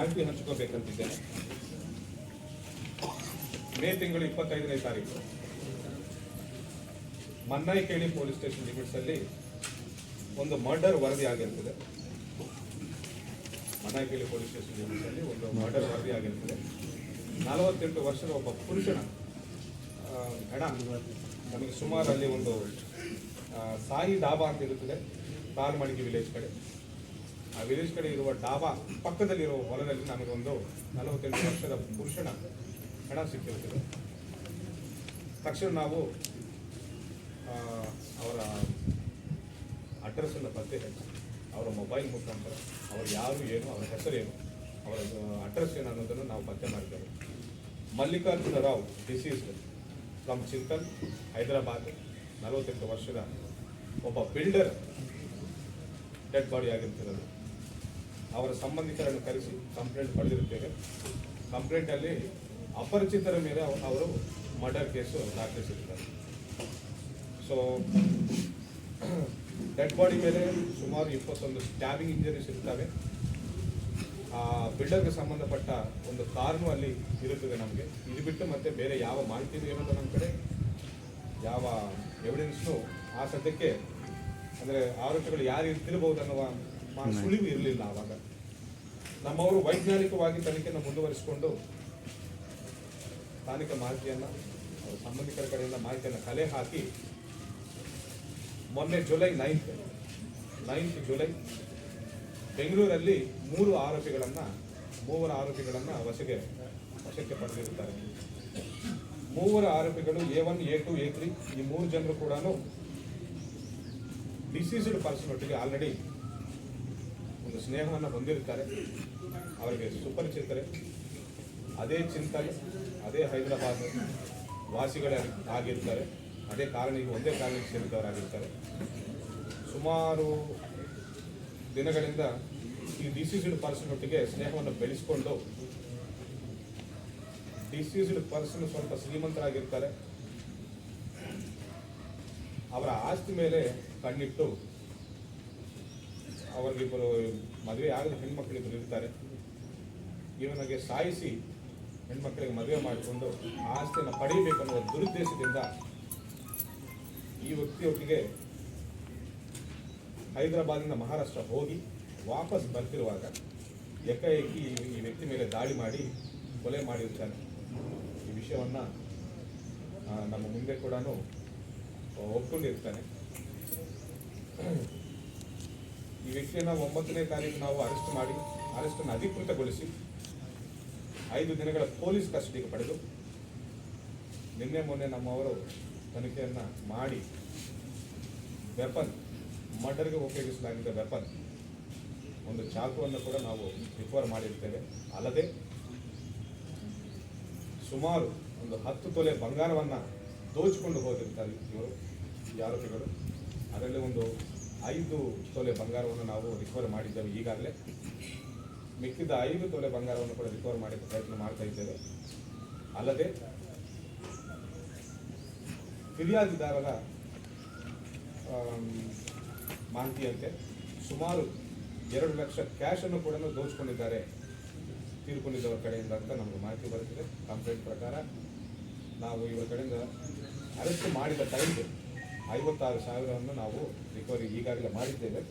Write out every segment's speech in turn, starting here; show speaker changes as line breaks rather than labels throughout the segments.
ಮಾಹಿತಿ ಹಂಚ್ಕೋಬೇಕಂತಿದ್ದೇನೆ. ಮೇ ತಿಂಗಳು ಇಪ್ಪತ್ತೈದನೇ ತಾರೀಕು. ಮನ್ನಾಯಿಕೇಳಿ ಪೊಲೀಸ್ ಸ್ಟೇಷನ್ ಲಿಮಿಟ್ಸ್ ಅಲ್ಲಿ ಒಂದು ಮರ್ಡರ್ ವರದಿ ಆಗಿರ್ತದೆ. ಮನ್ನಾಯಿಕೇಳಿ ಪೊಲೀಸ್ ಸ್ಟೇಷನ್ ಲಿಮಿಟ್ಸ್ ಅಲ್ಲಿ ಒಂದು ಮರ್ಡರ್ ವರದಿ ಆಗಿರ್ತದೆ. ನಲವತ್ತೆಂಟು ವರ್ಷದ ಒಬ್ಬ ಪುರುಷನ ಹೆಣ, ನಮಗೆ ಸುಮಾರು ಅಲ್ಲಿ ಒಂದು ಸಾಯಿ ಡಾಬಾ ಅಂತ ಇರುತ್ತದೆ. ತಾಲ್ಮಡಿಗೆ ವಿಲೇಜ್ ಕಡೆ. ಆ ವಿಲೇಜ್ ಕಡೆ ಇರುವ ಡಾಬಾ ಪಕ್ಕದಲ್ಲಿರುವ ಹೊಲದಲ್ಲಿ ನಮಗೊಂದು ನಲವತ್ತೆಂಟು ವರ್ಷದ ಪುರುಷನ ಹಣ ಸಿಕ್ಕಿರುತ್ತದೆ. ತಕ್ಷಣ ನಾವು ಅವರ ಅಡ್ರೆಸ್ಸನ್ನು ಪತ್ತೆ ಹಚ್ಚಿ, ಅವರ ಮೊಬೈಲ್ ಮುಖಾಂತರ ಅವರು ಯಾರು ಏನು, ಅವರ ಹೆಸರೇನು, ಅವರ ಅಡ್ರೆಸ್ ಏನು ಅನ್ನೋದನ್ನು ನಾವು ಪತ್ತೆ ಮಾಡಿದ್ದೇವೆ. ಮಲ್ಲಿಕಾರ್ಜುನ ರಾವ್ ಡಿಸೀಸ್ ಫ್ರಮ್ ಚಿಂತನ್ ಹೈದರಾಬಾದ್, ನಲವತ್ತೆಂಟು ವರ್ಷದ ಒಬ್ಬ ಬಿಲ್ಡರ್ ಡೆಡ್ ಬಾಡಿ ಆಗಿರ್ತಿರೋದು ಅವರ ಸಂಬಂಧಿಕರನ್ನು ಕರೆಸಿ ಕಂಪ್ಲೇಂಟ್ ಪಡೆದಿರುತ್ತೇವೆ. ಕಂಪ್ಲೇಂಟಲ್ಲಿ ಅಪರಿಚಿತರ ಮೇಲೆ ಅವ- ಅವರು ಮರ್ಡರ್ ಕೇಸು ದಾಖಲಿಸಿರ್ತಾರೆ ಸೊ ಡೆಡ್ ಬಾಡಿ ಮೇಲೆ ಸುಮಾರು ಇಪ್ಪತ್ತೊಂದು ಸ್ಟ್ಯಾಬಿಂಗ್ ಇಂಜರೀಸ್ ಇರ್ತವೆ ಆ ಬಿಲ್ಡರ್ಗೆ ಸಂಬಂಧಪಟ್ಟ ಒಂದು ಕಾರಣ ಅಲ್ಲಿ ಇರುತ್ತದೆ ನಮಗೆ. ಇದು ಬಿಟ್ಟು ಮತ್ತೆ ಬೇರೆ ಯಾವ ಮಾಹಿತಿ ಇರೋದು ನಮ್ಮ ಕಡೆ? ಯಾವ ಎವಿಡೆನ್ಸು ಆ ಸದ್ಯಕ್ಕೆ ಅಂದರೆ ಆರೋಪಿಗಳು ಯಾರು ಇರ್ತಿರ್ಬೋದು ಅನ್ನುವ ಸುಳಿವು ಇರಲಿಲ್ಲ ಆವಾಗ ನಮ್ಮವರು ವೈಜ್ಞಾನಿಕವಾಗಿ ತನಿಖೆಯನ್ನು ಮುಂದುವರಿಸಿಕೊಂಡು ಸ್ಥಾನಿಕ ಮಾಹಿತಿಯನ್ನು ಸಂಬಂಧಿಕರ ಕಡೆಯಿಂದ ಮಾಹಿತಿಯನ್ನು ಕಲೆ ಹಾಕಿ ಮೊನ್ನೆ ಜುಲೈ ನೈನ್ತ್ ನೈನ್ತ್ ಜುಲೈ ಬೆಂಗಳೂರಲ್ಲಿ ಮೂರು ಆರೋಪಿಗಳನ್ನು, ಮೂವರ ಆರೋಪಿಗಳನ್ನು ವಶಕ್ಕೆ ವಶಕ್ಕೆ ಪಡೆದಿರುತ್ತಾರೆ. ಮೂವರ ಆರೋಪಿಗಳು A one A two A three ಈ ಮೂರು ಜನರು ಕೂಡ ಡಿಸೀಸ್ಡ್ ಪರ್ಸನ್ ಒಟ್ಟಿಗೆ ಆಲ್ರೆಡಿ ಸ್ನೇಹವನ್ನು ಹೊಂದಿರ್ತಾರೆ ಅವರಿಗೆ ಸುಪರಿಚಿತರೆ. ಅದೇ ಚಿಂತನೆ, ಅದೇ ಹೈದರಾಬಾದ್ ವಾಸಿಗಳೇ ಆಗಿರ್ತಾರೆ. ಅದೇ ಕಾಲನಿಗೆ ಒಂದೇ ಕಾರಣಕ್ಕೆ ಸೇರಿದವರಾಗಿರ್ತಾರೆ. ಸುಮಾರು ದಿನಗಳಿಂದ ಈ ಡಿಸೀಸ್ಡ್ ಪರ್ಸನ್ ಒಟ್ಟಿಗೆ ಸ್ನೇಹವನ್ನು ಬೆಳೆಸಿಕೊಂಡು, ಡಿಸೀಸ್ಡ್ ಪರ್ಸನ್ ಸ್ವಲ್ಪ ಶ್ರೀಮಂತರಾಗಿರ್ತಾರೆ. ಅವರ ಆಸ್ತಿ ಮೇಲೆ ಕಣ್ಣಿಟ್ಟು ಅವರಿಗಿಬ್ಬರು ಮದುವೆ ಆಗದ ಹೆಣ್ಮಕ್ಳಿಬ್ಬರು ಇರ್ತಾರೆ ಇವನಿಗೆ ಸಾಯಿಸಿ ಹೆಣ್ಮಕ್ಳಿಗೆ ಮದುವೆ ಮಾಡಿಕೊಂಡು ಆಸ್ತಿಯನ್ನು ಪಡೆಯಬೇಕನ್ನುವ ದುರುದ್ದೇಶದಿಂದ ಈ ವ್ಯಕ್ತಿಯೊಟ್ಟಿಗೆ ಹೈದರಾಬಾದಿಂದ ಮಹಾರಾಷ್ಟ್ರ ಹೋಗಿ ವಾಪಸ್ ಬರ್ತಿರುವಾಗ ಏಕಾಏಕಿ ಈ ವ್ಯಕ್ತಿ ಮೇಲೆ ದಾಳಿ ಮಾಡಿ ಕೊಲೆ ಮಾಡಿರ್ತಾನೆ. ಈ ವಿಷಯವನ್ನು ನಮ್ಮ ಮುಂದೆ ಕೂಡ ಒಪ್ಕೊಂಡಿರ್ತಾನೆ. ಈ ವ್ಯಕ್ತಿಯನ್ನು ಒಂಬತ್ತನೇ ತಾರೀಕು ನಾವು ಅರೆಸ್ಟ್ ಮಾಡಿ, ಅರೆಸ್ಟನ್ನು ಅಧಿಕೃತಗೊಳಿಸಿ ಐದು ದಿನಗಳ ಪೊಲೀಸ್ ಕಸ್ಟಡಿಗೆ ಪಡೆದು, ನಿನ್ನೆ ಮೊನ್ನೆ ನಮ್ಮವರು ತನಿಖೆಯನ್ನು ಮಾಡಿ, ವೆಪನ್, ಮರ್ಡರ್ಗೆ ಉಪಯೋಗಿಸಲಾಗಿದ್ದ ವೆಪನ್, ಒಂದು ಚಾಕುವನ್ನು ಕೂಡ ನಾವು ರಿಕವರ್ ಮಾಡಿರ್ತೇವೆ. ಅಲ್ಲದೆ ಸುಮಾರು ಒಂದು ಹತ್ತು ತೊಲೆ ಬಂಗಾರವನ್ನು ದೋಚಿಕೊಂಡು ಹೋಗಿರ್ತಾರೆ ಇವರು, ಈ ಆರೋಪಿಗಳು. ಅದರಲ್ಲಿ ಒಂದು ಐದು ತೊಲೆ ಬಂಗಾರವನ್ನು ನಾವು ರಿಕವರ್ ಮಾಡಿದ್ದೇವೆ ಈಗಾಗಲೇ. ಮಿಕ್ಕಿದ ಐದು ತೊಲೆ ಬಂಗಾರವನ್ನು ಕೂಡ ರಿಕವರ್ ಮಾಡಿದ ಪ್ರಯತ್ನ ಮಾಡ್ತಾ ಇದ್ದೇವೆ. ಅಲ್ಲದೆ ಫಿರ್ಯಾದಿದಾರರ ಮಾಹಿತಿಯಂತೆ ಸುಮಾರು ಎರಡು ಲಕ್ಷ ಕ್ಯಾಶನ್ನು ಕೂಡ ದೋಚಿಕೊಂಡಿದ್ದಾರೆ ತೀರ್ಕೊಂಡಿದ್ದವರ ಕಡೆಯಿಂದ ಅಂತ ನಮಗೆ ಮಾಹಿತಿ ಬರುತ್ತಿದೆ. ಕಂಪ್ಲೇಂಟ್ ಪ್ರಕಾರ ನಾವು ಇವರ ಕಡೆಯಿಂದ ಅರೆಸ್ಟ್ ಮಾಡಿದ ಟೈಮ್ಗೆ ಐವತ್ತಾರು ಸಾವಿರವನ್ನು ನಾವು ರಿಕವರಿ ಈಗಾಗಲೇ ಮಾಡಿದ್ದೇವೆ.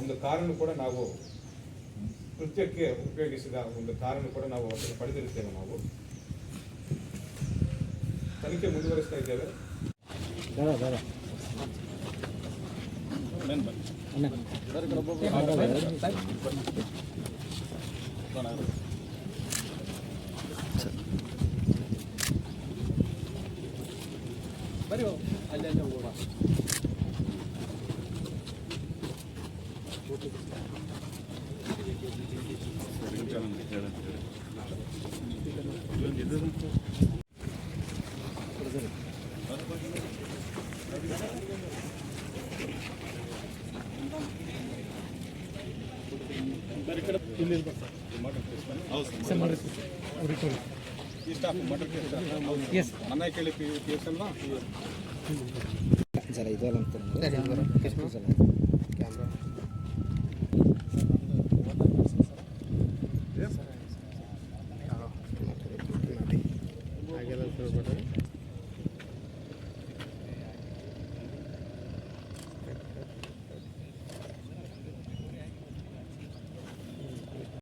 ಒಂದು ಕಾರನ್ನು ಕೂಡ ನಾವು ಕೃತ್ಯಕ್ಕೆ ಉಪಯೋಗಿಸಿದ ಒಂದು ಕಾರನ್ನು ಕೂಡ ನಾವು ಅದನ್ನು ಪಡೆದಿರುತ್ತೇವೆ ನಾವು. ತನಿಖೆ ಮುಂದುವರಿಸ್ತಾ ಇದ್ದೇವೆ.
Sen bana ಬೇಡ ಬೇಡ ಎಸ್
ಮನೆ ಕೇಳಿ ಪಿ ಎಸ್ ಅಲ್ವಾ
ಜರ ಇದೆಲ್ಲ ಅಂತ